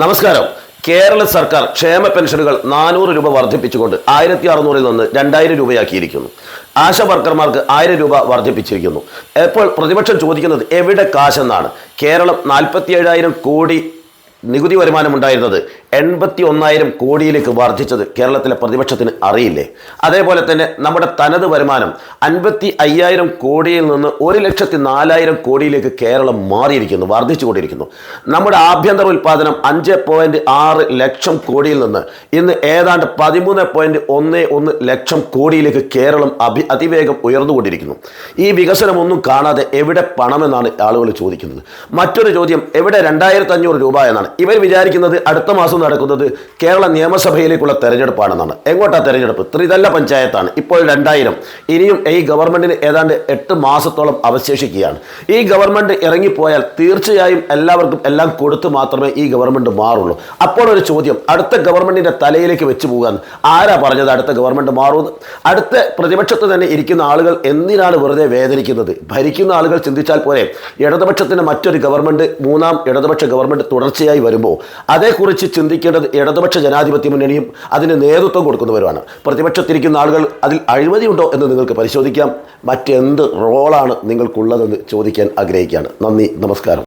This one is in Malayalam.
നമസ്കാരം. കേരള സർക്കാർ ക്ഷേമ പെൻഷനുകൾ നാനൂറ് രൂപ വർദ്ധിപ്പിച്ചുകൊണ്ട് ആയിരത്തി അറുന്നൂറിൽ നിന്ന് രണ്ടായിരം രൂപയാക്കിയിരിക്കുന്നു. ആശ വർക്കർമാർക്ക് ആയിരം രൂപ വർദ്ധിപ്പിച്ചിരിക്കുന്നു. ഇപ്പോൾ പ്രതിപക്ഷം ചോദിക്കുന്നത് എവിടെ കാശെന്നാണ്. കേരളം നാൽപ്പത്തി ഏഴായിരം കോടി നികുതി വരുമാനം ഉണ്ടായിരുന്നത് എൺപത്തി ഒന്നായിരം കോടിയിലേക്ക് വർദ്ധിച്ചത് കേരളത്തിലെ പ്രതിപക്ഷത്തിന് അറിയില്ലേ? അതേപോലെ തന്നെ നമ്മുടെ തനത് വരുമാനം അൻപത്തി അയ്യായിരം കോടിയിൽ നിന്ന് ഒരു ലക്ഷത്തി നാലായിരം കോടിയിലേക്ക് കേരളം മാറിയിരിക്കുന്നു വർദ്ധിച്ചുകൊണ്ടിരിക്കുന്നു. നമ്മുടെ ആഭ്യന്തര ഉൽപ്പാദനം അഞ്ച് പോയിന്റ് ആറ് ലക്ഷം കോടിയിൽ നിന്ന് ഇന്ന് ഏതാണ്ട് പതിമൂന്ന് പോയിന്റ് ഒന്ന് ഒന്ന് ലക്ഷം കോടിയിലേക്ക് കേരളം അഭി അതിവേഗം ഉയർന്നുകൊണ്ടിരിക്കുന്നു. ഈ വികസനമൊന്നും കാണാതെ എവിടെ പണമെന്നാണ് ആളുകൾ ചോദിക്കുന്നത്. മറ്റൊരു ചോദ്യം എവിടെ രണ്ടായിരത്തി അഞ്ഞൂറ് രൂപ എന്നാണ്. ഇവർ വിചാരിക്കുന്നത് അടുത്ത മാസം നടക്കുന്നത് കേരള നിയമസഭയിലേക്കുള്ള തെരഞ്ഞെടുപ്പാണെന്നാണ്. എങ്ങോട്ടാ തെരഞ്ഞെടുപ്പ്? ത്രിതല പഞ്ചായത്താണ്. ഇപ്പോൾ രണ്ടായിരം. ഇനിയും ഈ ഗവൺമെന്റിന് ഏതാണ്ട് എട്ട് മാസത്തോളം അവശേഷിക്കുകയാണ്. ഈ ഗവൺമെന്റ് ഇറങ്ങിപ്പോയാൽ തീർച്ചയായും എല്ലാവർക്കും എല്ലാം കൊടുത്ത് മാത്രമേ ഈ ഗവൺമെന്റ് മാറുള്ളൂ. അപ്പോൾ ഒരു ചോദ്യം. അടുത്ത ഗവൺമെന്റിന്റെ തലയിലേക്ക് വെച്ചു പോകാൻ ആരാ പറഞ്ഞത് അടുത്ത ഗവൺമെന്റ് മാറുമെന്ന് അടുത്ത പ്രതിപക്ഷത്ത് തന്നെ ഇരിക്കുന്ന ആളുകൾ എന്തിനാണ് വെറുതെ വേദനിക്കുന്നത്? ഭരിക്കുന്ന ആളുകൾ ചിന്തിച്ചാൽ പോലെ ഇടതുപക്ഷത്തിന് മറ്റൊരു ഗവൺമെന്റ് മൂന്നാം ഇടതുപക്ഷ ഗവൺമെന്റ് തുടർച്ചയായി വരുമ്പോൾ അതേക്കുറിച്ച് ചിന്തിക്കേണ്ടത് ഇടതുപക്ഷ ജനാധിപത്യ മുന്നണിയും അതിന് നേതൃത്വം കൊടുക്കുന്നവരുമാണ്. പ്രതിപക്ഷത്തിരിക്കുന്ന ആളുകൾ അതിൽ അഴിമതിയുണ്ടോ എന്ന് നിങ്ങൾക്ക് പരിശോധിക്കാം. മറ്റെന്ത് റോളാണ് നിങ്ങൾക്കുള്ളതെന്ന് ചോദിക്കാൻ ആഗ്രഹിക്കുകയാണ്. നന്ദി നമസ്കാരം.